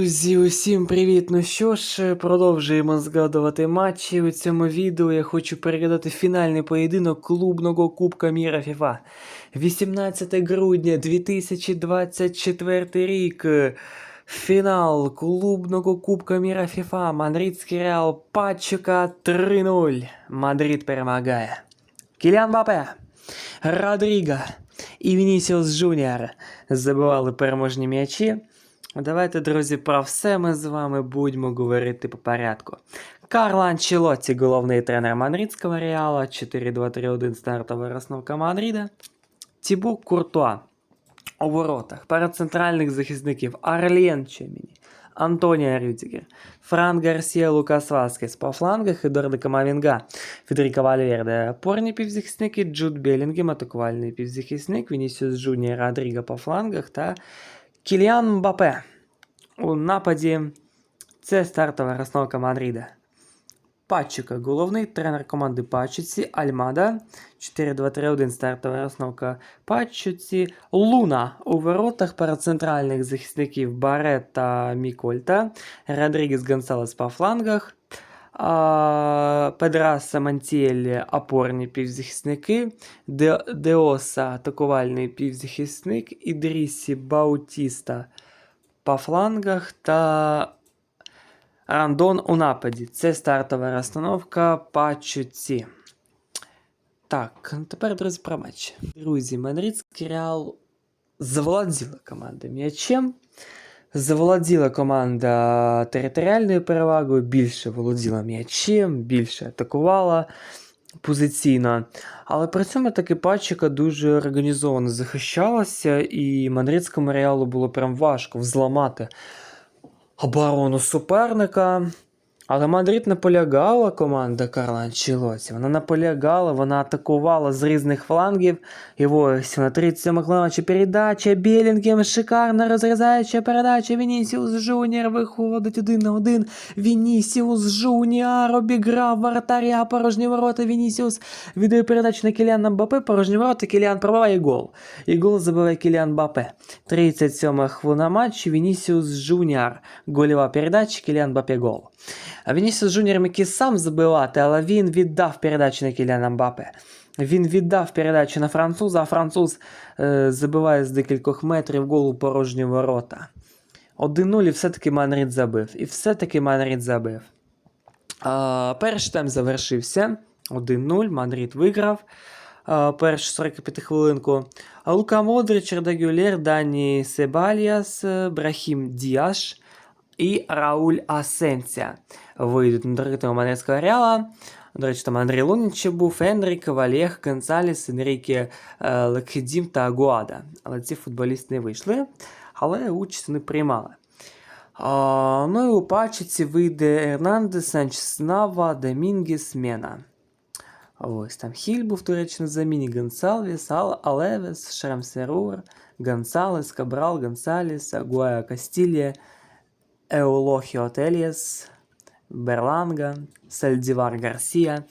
Друзі, усім привіт! Ну що ж, продовжуємо згадувати матчі. У цьому відео я хочу переглядати фінальний поєдинок клубного Кубка Міра FIFA. 18 грудня 2024 рік. Фінал клубного Кубка Міра FIFA. Мадридський Реал Пачека 3-0. Мадрид перемагає. Кілян Бапе, Родріго і Вінісіус Джуніор забивали переможні м'ячі. Давайте, друзі, про все ми з вами будемо говорити по порядку. Карло Анчелотті, головний тренер Мадридського Реала, 4-2-3-1 стартова розновка Мадрида. Тібу Куртуа у воротах, перед центральних захисників Арлен Чеміні, Антоніо Рюдігер, Фран Гарсія Лукас Васкес по флангах, Едуардо Камавінга, Федеріко Вальверде, опорні півзахисники, Джуд Белінгем, атакувальний півзахисник, Вінісіус Джуніор Родріго по флангах та Кіліан Мбапе у нападі. Це стартова розновка Мадрида. Пачика, головний тренер команди Пачиці, Альмада. 4-2-3-1 стартова розновка Пачиці. Луна у воротах перед центральних захисників Барет та Мікольта. Родрігес Гонсалес по флангах. Педраса Мантіелі опорні півзахисники, Де, Деоса атакувальний півзахисник, Ідрісі Баутіста по флангах та Рандон у нападі. Це стартова розстановка Пачуці. Так, тепер, друзі, про матч. Друзі, Мадридський Реал заволоділа команда м'ячем. Заволоділа команда територіальною перевагою, більше володіла м'ячем, більше атакувала позиційно. Але при цьому таки пачка дуже організовано захищалася, і мадридському реалу було прям важко взламати оборону суперника. Але Мадрид наполягала команда Карла Анчелоті. Вона наполягала, вона атакувала з різних флангів. І ось на 37 хвилині передача Белінгем, шикарна розрізаюча передача. Вінісіус Жуніор виходить один на один. Вінісіус Жуніор обіграв вратаря, порожні ворота. Вінісіус віддає передачу на Кіліана Мбапе, порожні ворота, Кіліан пробиває гол. І гол забиває Кіліан Мбапе. 37 хвилина матчу, Вінісіус Жуніор. Гольова передача, Кіліан Мбапе гол. А Вінісіус Жуніор міг і сам забивати, але він віддав передачу на Кіліана Мбапе. Він віддав передачу на француза, а француз е, забиває з декількох метрів гол у порожні ворота. 1-0 і все-таки Мадрид забив. І все-таки Мадрид забив. А, перший тайм завершився. 1-0. Мадрид виграв. А, першу 45 хвилинку. А Лука Модрич, Арда Гюлер, Дані Себальяс, Брахім Діаш і Рауль Асенсія вийдуть на торгитого мадридського реала. До речі, там Андрій Лунін ще був, Енрік, Валєх, Гонсаліс, Енріке е, Лекхедім та Агуада. Але ці футболісти не вийшли, але участь не приймали. А, ну і у пачці вийде Ернандес, Санчес Нава, Домінгес, Мена. Ось там Хіль був, до речі, на заміні Гонсалвіс, Ал- Алевес, Шрамсерур, Гонсалес, Кабрал, Гонсаліс, Агуая Кастілія, Еулохіо Теліас, Берланга, Сальдівар Гарсія.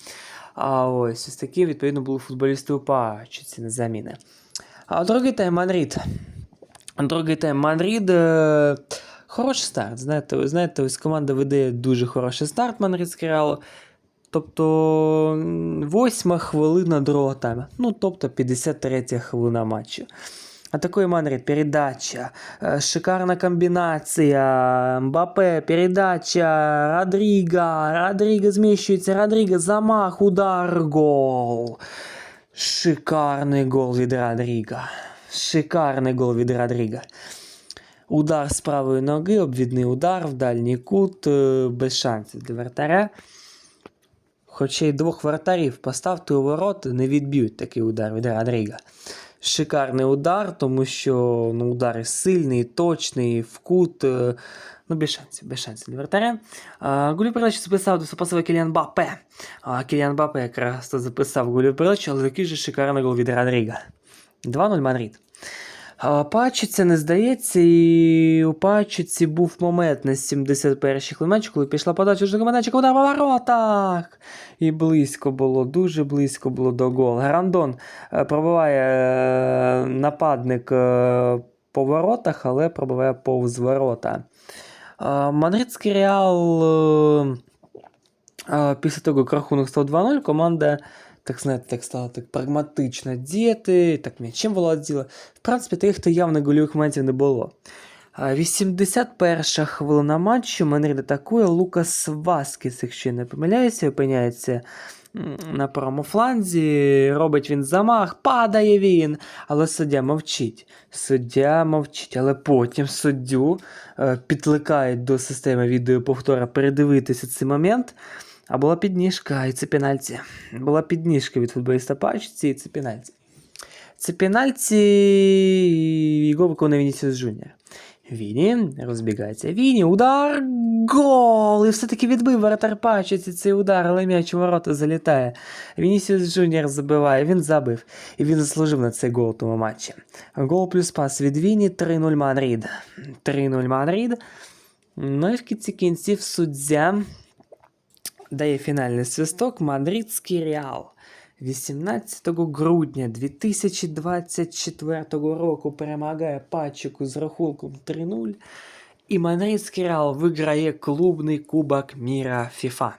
А ось ось такі, відповідно, були футболісти у пачці на заміни. А другий тайм Мадрид. Другий тайм Мадрид. Е, хороший старт. Знаєте, знаєте, ось команда веде дуже хороший старт Мадридський Реал. Тобто восьма хвилина другого тайму. Ну, тобто 53 хвилина матчу. Атакує Мадрид, передача, е, шикарна комбінація, Мбапе, передача, Родріга, Родріга зміщується, Родріга, замах, удар, гол. Шикарний гол від Родріга. Шикарний гол від Родріга. Удар з правої ноги, обвідний удар в дальній кут, е, без шансів для вратаря. Хоча й двох вратарів поставте у ворота, не відб'ють такий удар від Родріга. Шикарний удар, тому що ну, удар сильний, точний, в кут. е, Ну, без шансів, без шансів для вратаря. Гулю передачу записав до запасовий Кіліан Бапе. А Кіліан Бапе якраз записав гулю передачу, але який же шикарний гол від Родріга. 2-0 Мадрид. А, Пачиться не здається, і у Пачиці був момент на 71-й хвилинці, коли пішла подача командачка удар по воротах. І близько було, дуже близько було до голу. Грандон е, пробиває е, нападник е, по воротах, але пробиває повз ворота. Мадридський Реал після того, як рахунок став 2-0, команда, так знаєте, так стала так прагматично діяти, так м'ячем володіла. В принципі, тих то явно гольових моментів не було. А, 81 хвилина матчу. Мадрид атакує. Лукас Васкіс, якщо я не помиляюся, опиняється на правому фланзі. Робить він замах, падає він. Але суддя мовчить. Суддя мовчить, але потім суддю е, підкликають до системи відеоповтора передивитися цей момент. А була підніжка, і це пенальті. Була підніжка від футболіста Пачці, і це пенальті. Це пенальті, його виконує Вінісіус Джуніор. Віні розбігається. Віні, удар, гол! І все-таки відбив воротар Пачці цей удар, але м'яч у ворота залітає. Вінісіус Джуніор забиває, він забив. І він заслужив на цей гол у тому матчі. Гол плюс пас від Віні 3-0 Мадрид. 3-0 Мадрид. Ну і в кінці кінців суддя дає фінальний свисток Мадридський Реал. 18 грудня 2024 року перемагає пачку з рахунком 3-0. І Мадридський Реал виграє клубний кубок міра FIFA.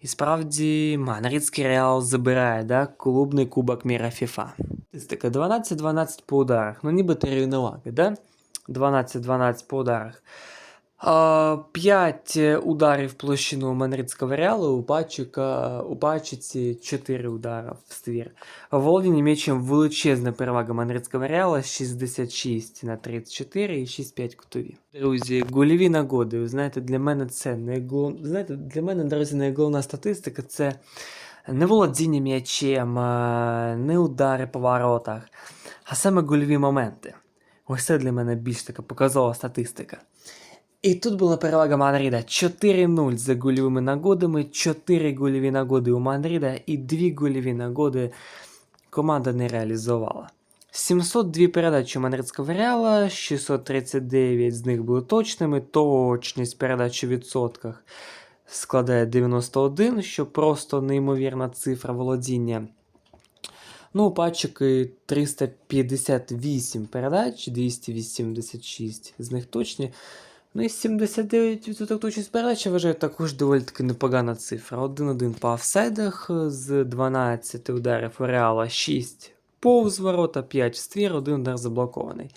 І справді Мадридський Реал забирає да, клубний кубок міра. Статистика 12-12 по ударах. Ну ніби ти рівноваги, да? 12-12 по ударах. 5 ударів в площину Мадридського Реалу, у Пачика, у Пачиці 4 удара в ствір. Володіння м'ячем величезна перевага Мадридського Реала 66 на 34 і 6-5 кутові. Друзі, гольові нагоди. Ви знаєте, для мене це не знаєте, для мене, друзі, найголовна статистика це не володіння м'ячем, не удари по воротах, а саме гольові моменти. Ось це для мене більш така показова статистика. І тут була перевага Мадрида 4-0 за гольовими нагодами, 4 гольові нагоди у Мадрида і 2 гольові нагоди команда не реалізувала. 702 передачі у Мадридського Реала, 639 з них були точними, точність передач у відсотках складає 91, що просто неймовірна цифра володіння. Ну, пачки 358 передач, 286 з них точні. Ну і 79% точність передач, я вважаю, також доволі таки непогана цифра. 1-1 по офсайдах з 12 ударів Реала 6 повз ворота, 5 в ствір, 1 удар заблокований.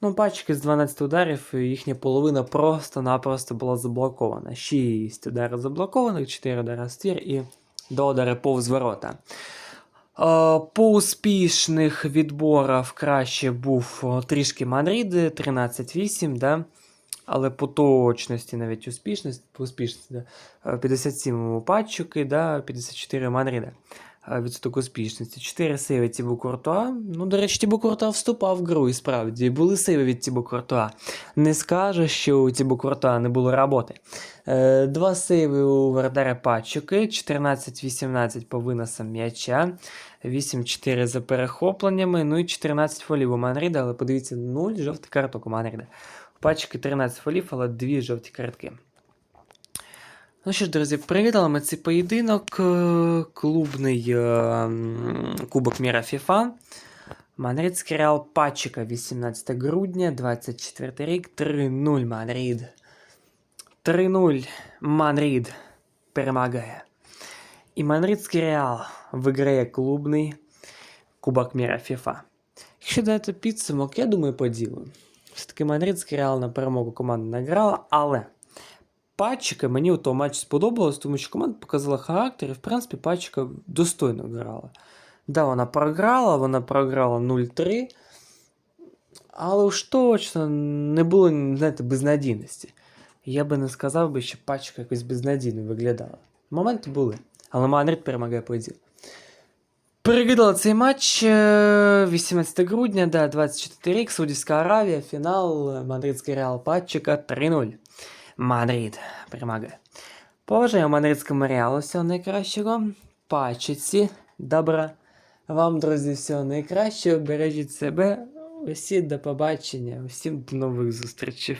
Ну, пачки з 12 ударів, їхня половина просто-напросто була заблокована. 6 ударів заблокованих, 4 удари в ствір і 2 удари повз ворота. Е, По успішних відборах краще був трішки Мадрид 13-8, да? Але по точності навіть успішність, по успішності, да? е, 57 у Патчуки, да? 54 Мадрида. Е, Відсоток успішності. 4 сейви Тібу Куртуа. Ну, до речі, Тібу Куртуа вступав в гру і справді. Були сейви від Тібу Куртуа. Не скаже, що у Тібу Куртуа не було роботи. Е, Два сейви у Вардаре Патчуки, 14-18 по виносам м'яча, 8-4 за перехопленнями, ну і 14 фолів у Мадрида, але подивіться, 0 жовтих карток у Мадрида. У Патчуки 13 фолів, але 2 жовті картки. Ну що ж, друзі, привітали ми цей поєдинок. е, Клубний е, Кубок Міра FIFA. Мадридський Реал Пачика, 18 грудня, 24 рік, 3-0 Мадрид. 3-0 Мадрид перемагає. І Мадридський Реал виграє клубний Кубок Міра FIFA. Якщо дати підсумок, я думаю, по ділу. Все-таки Мадридський Реал на перемогу команда награла, але Патчика мені у тому матчі сподобалось, тому що команда показала характер, і в принципі Патчика достойно грала. Да, вона програла, вона програла 0-3, але уж точно не було, знаєте, безнадійності. Я би не сказав би, що Патчика якось безнадійно виглядала. Моменти були, але Мадрид перемагає поділ. Переглядала цей матч е, 18 грудня, да, 24 рік, Саудівська Аравія, фінал, е, Мадридський Реал Патчика 3-0. Мадрид перемагає. Поважаю мадридському реалу всього найкращого. Пачиці, добра. Вам, друзі, всього найкращого. Бережіть себе. Усі до побачення. Усім до нових зустрічей.